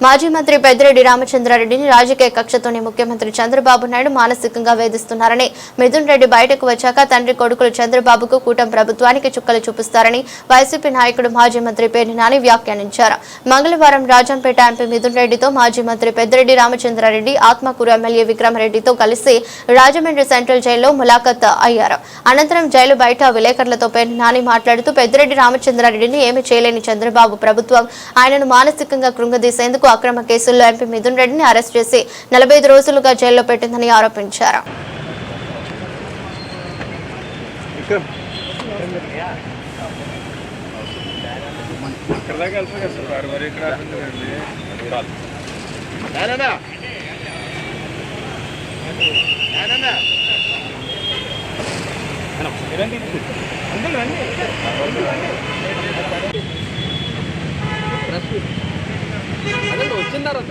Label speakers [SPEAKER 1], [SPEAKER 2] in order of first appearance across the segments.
[SPEAKER 1] మాజీ మంత్రి పెద్దిరెడ్డి రామచంద్రారెడ్డిని రాజకీయ కక్షతోనే ముఖ్యమంత్రి చంద్రబాబు నాయుడు మానసికంగా వేధిస్తున్నారని మిథున్ రెడ్డి బయటకు వచ్చాక తండ్రి కొడుకులు చంద్రబాబుకు కూటమి ప్రభుత్వానికి చుక్కలు చూపిస్తారని వైసీపీ నాయకుడు మాజీ మంత్రి పేర్ని నాని వ్యాఖ్యానించారు. మంగళవారం రాజంపేట ఎంపీ మిథున్ రెడ్డితో మాజీ మంత్రి పెద్దిరెడ్డి రామచంద్రారెడ్డి ఆత్మకూరు ఎమ్మెల్యే విక్రమరెడ్డితో కలిసి రాజమండ్రి సెంట్రల్ జైల్లో ములాఖత్ అయ్యారు. అనంతరం జైలు బయట విలేకరులతో పేర్ని నాని మాట్లాడుతూ పెద్దిరెడ్డి రామచంద్రారెడ్డిని ఏమీ చేయలేని చంద్రబాబు ప్రభుత్వం ఆయనను మానసికంగా కృంగదీసేందుకు అక్రమ కేసుల్లో ఎంపీ మిథున్ రెడ్డిని అరెస్ట్ చేసి నలభై ఐదు రోజులుగా జైల్లో పెట్టిందని ఆరోపించారు.
[SPEAKER 2] విక్రమ్ వారు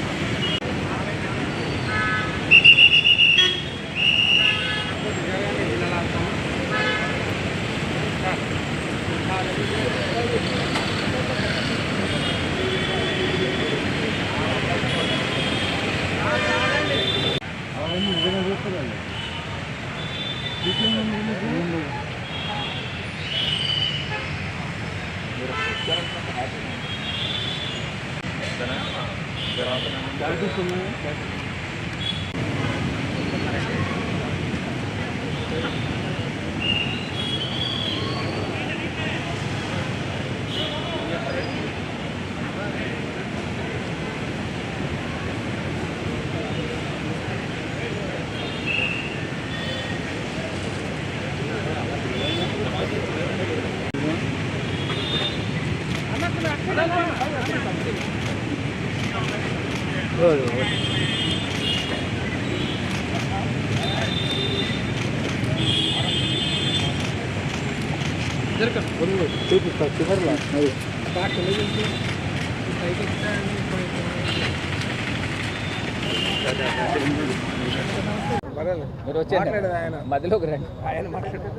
[SPEAKER 2] మరి ఇక్కడ ఆపండి చూపిస్తా చివరిలో
[SPEAKER 3] అది మీరు వచ్చారు
[SPEAKER 2] ఆయన
[SPEAKER 3] మధ్యలోకి రండి
[SPEAKER 2] ఆయన మాట్లాడు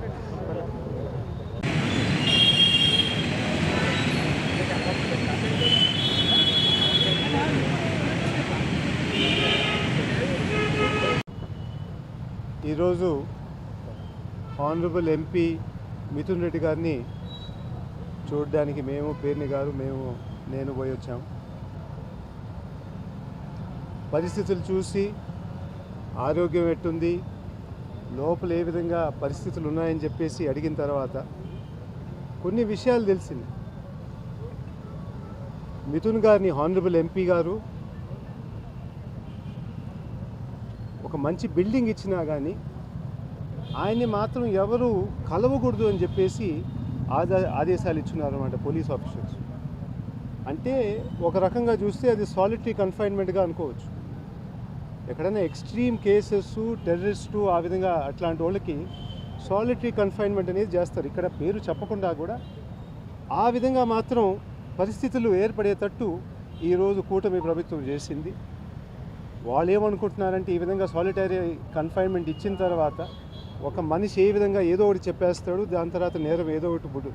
[SPEAKER 4] ఈరోజు ఆనరబుల్ ఎంపీ మిథున్ రెడ్డి గారిని చూడడానికి మేము పేర్ని గారు మేము నేను పోయి వచ్చాం. పరిస్థితులు చూసి ఆరోగ్యం ఎట్టుంది లోపల ఏ విధంగా పరిస్థితులు ఉన్నాయని చెప్పేసి అడిగిన తర్వాత కొన్ని విషయాలు తెలిసింది. మిథున్ గారిని హానరబుల్ ఎంపీ గారు ఒక మంచి బిల్డింగ్ ఇచ్చినా కానీ ఆయన్ని మాత్రం ఎవరు కలవకూడదు అని చెప్పేసి ఆదా ఆదేశాలు ఇచ్చున్నారు పోలీస్ ఆఫీసర్స్. అంటే ఒక రకంగా చూస్తే అది సాలిటరీ కన్ఫైన్మెంట్గా అనుకోవచ్చు. ఎక్కడైనా ఎక్స్ట్రీమ్ కేసెస్ టెర్రరిస్టు ఆ విధంగా అట్లాంటి వాళ్ళకి సాలిటరీ కన్ఫైన్మెంట్ అనేది చేస్తారు. ఇక్కడ పేరు చెప్పకుండా కూడా ఆ విధంగా మాత్రం పరిస్థితులు ఏర్పడేటట్టు ఈరోజు కూటమి ప్రభుత్వం చేసింది. వాళ్ళు ఏమనుకుంటున్నారంటే ఈ విధంగా సాలిటరీ కన్ఫైన్మెంట్ ఇచ్చిన తర్వాత ఒక మనిషి ఏ విధంగా ఏదో ఒకటి చెప్పేస్తాడు దాని తర్వాత నేరం ఏదో ఒకటి బుడు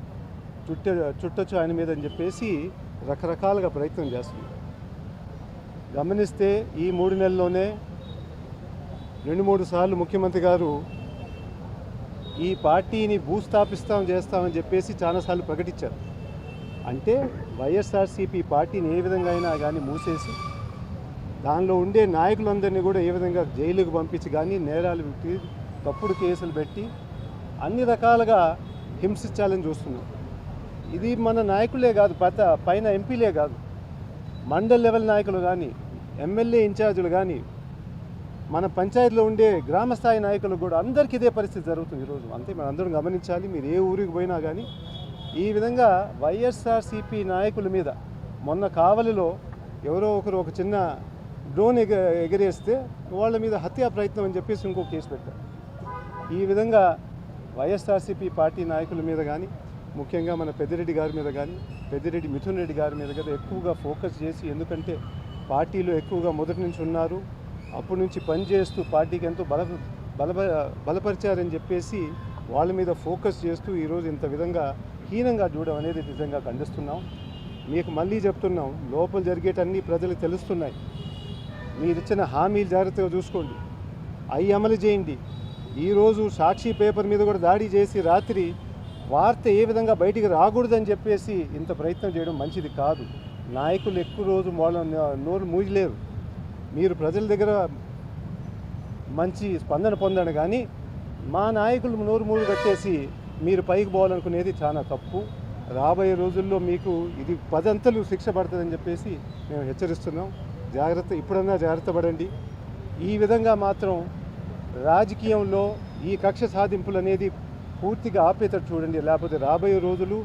[SPEAKER 4] చుట్ట చుట్టొచ్చు ఆయన మీద అని చెప్పేసి రకరకాలుగా ప్రయత్నం చేస్తుంది. గమనిస్తే ఈ మూడు నెలల్లోనే రెండు మూడు సార్లు ముఖ్యమంత్రి గారు ఈ పార్టీని భూస్థాపిస్తాం చేస్తామని చెప్పేసి చాలాసార్లు ప్రకటించారు. అంటే వైఎస్ఆర్సీపీ పార్టీని ఏ విధంగా అయినా కానీ మూసేసి దానిలో ఉండే నాయకులందరినీ కూడా ఏ విధంగా జైలుకు పంపించి కానీ నేరాలు పెట్టి తప్పుడు కేసులు పెట్టి అన్ని రకాలుగా హింసించాలని చూస్తున్నాం. ఇది మన నాయకులే కాదు పత పైన ఎంపీలే కాదు. మండల్ లెవెల్ నాయకులు కానీ ఎమ్మెల్యే ఇన్ఛార్జీలు కానీ మన పంచాయతీలో ఉండే గ్రామ స్థాయి నాయకులు కూడా అందరికీ ఇదే పరిస్థితి జరుగుతుంది ఈరోజు. అంతే మనం అందరం గమనించాలి మీరు ఏ ఊరికి పోయినా కానీ ఈ విధంగా వైఎస్ఆర్సీపీ నాయకుల మీద మొన్న కావలిలో ఎవరో ఒకరు ఒక చిన్న డ్రోన్ ఎగ ఎగరేస్తే వాళ్ళ మీద హత్యా ప్రయత్నం అని చెప్పేసి ఇంకో కేసు పెట్టారు. ఈ విధంగా వైఎస్ఆర్సీపీ పార్టీ నాయకుల మీద కానీ ముఖ్యంగా మన పెద్దిరెడ్డి గారి మీద కానీ పెద్దిరెడ్డి మిథున్ రెడ్డి గారి మీద కదా ఎక్కువగా ఫోకస్ చేసి ఎందుకంటే పార్టీలో ఎక్కువగా మొదటి నుంచి ఉన్నారు అప్పటి నుంచి పనిచేస్తూ పార్టీకి ఎంతో బల బల బలపరిచారని చెప్పేసి వాళ్ళ మీద ఫోకస్ చేస్తూ ఈరోజు ఇంత విధంగా హీనంగా చూడడం అనేది నిజంగా ఖండిస్తున్నాం. మీకు మళ్ళీ చెప్తున్నాం లోపల జరిగేటన్నీ ప్రజలకు తెలుస్తున్నాయి. మీరు ఇచ్చిన హామీలు జాగ్రత్తగా చూసుకోండి. అవి అమలు చేయండి. ఈరోజు సాక్షి పేపర్ మీద కూడా దాడి చేసి రాత్రి వార్త ఏ విధంగా బయటికి రాకూడదని చెప్పేసి ఇంత ప్రయత్నం చేయడం మంచిది కాదు. నాయకులు ఎక్కువ రోజు మూల నోరు మూయలేరు. మీరు ప్రజల దగ్గర మంచి స్పందన పొందండి కానీ మా నాయకులు నోరు మూడు కట్టేసి మీరు పైకి పోవాలనుకునేది చాలా తప్పు. రాబోయే రోజుల్లో మీకు ఇది పదంతలు శిక్ష పడుతుందని చెప్పేసి మేము హెచ్చరిస్తున్నాం. జాగ్రత్త ఇప్పుడన్నా జాగ్రత్త పడండి. ఈ విధంగా మాత్రం రాజకీయంలో ఈ కక్ష సాధింపులు అనేది పూర్తిగా ఆపేటట్టు చూడండి. లేకపోతే రాబోయే రోజులు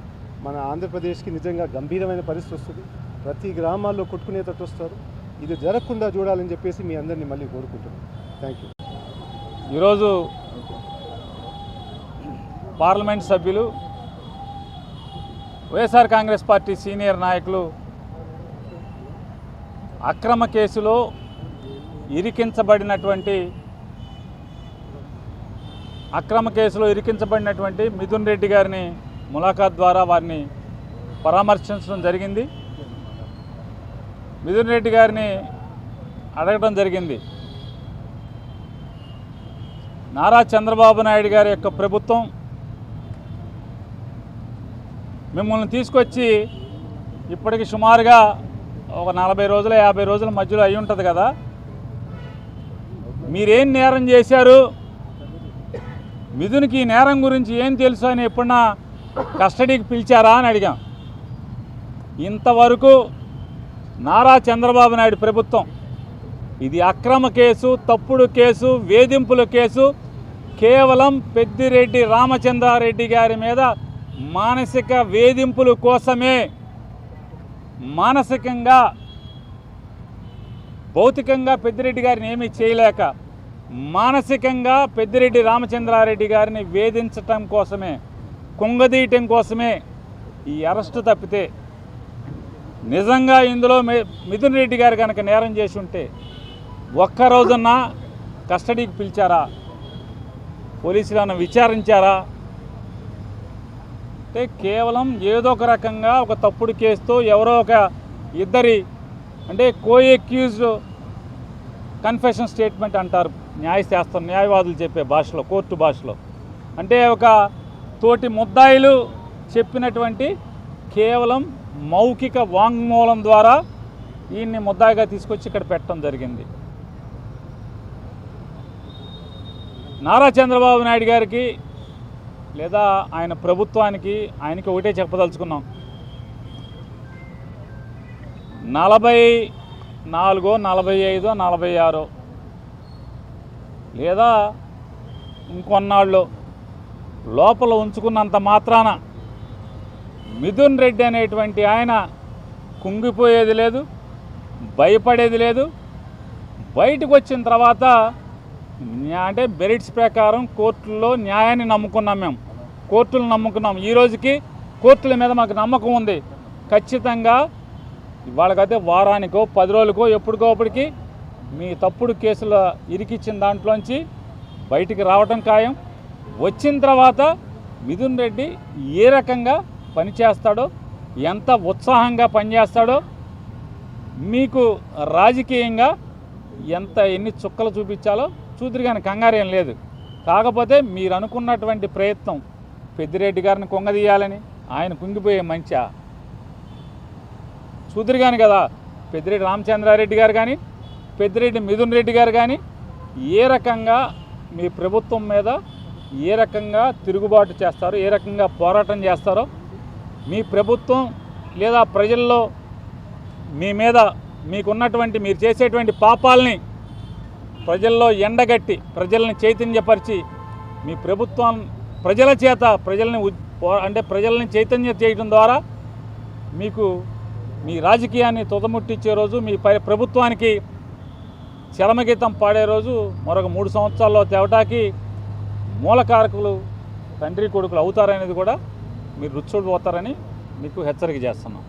[SPEAKER 4] మన ఆంధ్రప్రదేశ్కి నిజంగా గంభీరమైన పరిస్థితి వస్తుంది. ప్రతి గ్రామాల్లో కొట్టుకునేటట్టు వస్తారు. ఇది జరగకుండా చూడాలని చెప్పేసి మీ అందరినీ మళ్ళీ కోరుకుంటున్నాను. థ్యాంక్ యూ
[SPEAKER 5] ఈరోజు పార్లమెంట్ సభ్యులు వైఎస్ఆర్ కాంగ్రెస్ పార్టీ సీనియర్ నాయకులు అక్రమ కేసులో ఇరికించబడినటువంటి అక్రమ కేసులో ఇరికించబడినటువంటి మిథున్ రెడ్డి గారిని ములాఖాత్ ద్వారా వారిని పరామర్శించడం జరిగింది. మిథున్ రెడ్డి గారిని అడగడం జరిగింది. నారా చంద్రబాబు నాయుడు గారి యొక్క ప్రభుత్వం మిమ్మల్ని తీసుకొచ్చి ఇప్పటికి సుమారుగా ఒక నలభై రోజుల యాభై రోజుల మధ్యలో అయి ఉంటుంది కదా. మీరేం నేరం చేశారు? మిథునికి ఈ నేరం గురించి ఏం తెలుసు అని ఎప్పుడన్నా కస్టడీకి పిలిచారా అని అడిగాం. ఇంతవరకు నారా చంద్రబాబు నాయుడు ప్రభుత్వం ఇది అక్రమ కేసు తప్పుడు కేసు వేధింపుల కేసు కేవలం పెద్దిరెడ్డి రామచంద్రారెడ్డి గారి మీద మానసిక వేధింపుల కోసమే మానసికంగా భౌతికంగా పెద్దిరెడ్డి గారిని ఏమీ చేయలేక మానసికంగా పెద్దిరెడ్డి రామచంద్రారెడ్డి గారిని వేధించటం కోసమే కుంగదీయటం కోసమే ఈ అరెస్టు తప్పితే నిజంగా ఇందులో మి- మిథున్ రెడ్డి గారు కనుక నేరం చేసి ఉంటే ఒక్క కస్టడీకి పిలిచారా? పోలీసులను విచారించారా? అంటే కేవలం ఏదో ఒక రకంగా ఒక తప్పుడు కేసుతో ఎవరో ఒక ఇద్దరి అంటే కో ఎక్యూజ్డ్ కన్ఫెషన్ స్టేట్మెంట్ అంటారు. న్యాయశాస్త్రం న్యాయవాదులు చెప్పే భాషలో కోర్టు భాషలో. అంటే ఒక తోటి ముద్దాయిలు చెప్పినటువంటి కేవలం మౌఖిక వాంగ్మూలం ద్వారా ఈయన్ని ముద్దాయిగా తీసుకొచ్చి ఇక్కడ పెట్టడం జరిగింది. నారా చంద్రబాబు నాయుడు గారికి లేదా ఆయన ప్రభుత్వానికి ఆయనకి ఒకటే చెప్పదలుచుకున్నాం. నలభై నాలుగో నలభై ఐదో నలభై ఆరో లేదా ఇంకొన్నాళ్ళు లోపల ఉంచుకున్నంత మాత్రాన మిథున్ రెడ్డి అనేటువంటి ఆయన కుంగిపోయేది లేదు భయపడేది లేదు. బయటకు వచ్చిన తర్వాత అంటే బెరిట్స్ ప్రకారం కోర్టుల్లో న్యాయాన్ని నమ్ముకున్నాం మేము. కోర్టులు నమ్ముకున్నాం. ఈ రోజుకి కోర్టుల మీద మాకు నమ్మకం ఉంది. ఖచ్చితంగా వాళ్ళకైతే వారానికో పది రోజులకో ఎప్పటికోప్పటికి మీ తప్పుడు కేసుల ఇరికిచ్చిన దాంట్లోంచి బయటికి రావటం ఖాయం. వచ్చిన తర్వాత మిథున్ రెడ్డి ఏ రకంగా పనిచేస్తాడో ఎంత ఉత్సాహంగా పనిచేస్తాడో మీకు రాజకీయంగా ఎంత ఎన్ని చుక్కలు చూపించాలో చూద్దరు కానీ కంగారేం లేదు. కాకపోతే మీరు అనుకున్నటువంటి ప్రయత్నం పెద్దిరెడ్డి గారిని కొంగదీయాలని ఆయన కుంగిపోయే మంచా? చూద్దరు కానీ కదా పెద్దిరెడ్డి రామచంద్రారెడ్డి గారు కానీ పెద్దిరెడ్డి మిథున్ రెడ్డి గారు కానీ ఏ రకంగా మీ ప్రభుత్వం మీద ఏ రకంగా తిరుగుబాటు చేస్తారో ఏ రకంగా పోరాటం చేస్తారో మీ ప్రభుత్వం లేదా ప్రజల్లో మీ మీద మీకున్నటువంటి మీరు చేసేటువంటి పాపాలని ప్రజల్లో ఎండగట్టి ప్రజల్ని చైతన్యపరిచి మీ ప్రభుత్వం ప్రజల చేత ప్రజల్ని అంటే ప్రజల్ని చైతన్య చేయడం ద్వారా మీకు మీ రాజకీయాన్ని తుదముట్టించే రోజు మీ పై ప్రభుత్వానికి చరమగీతం పాడే రోజు మరొక మూడు సంవత్సరాల్లో తేవటాకి మూలకారకులు తండ్రి కొడుకులు అవుతారనేది కూడా మీరు రుచి చూడబోతారని మీకు హెచ్చరిక చేస్తున్నాం.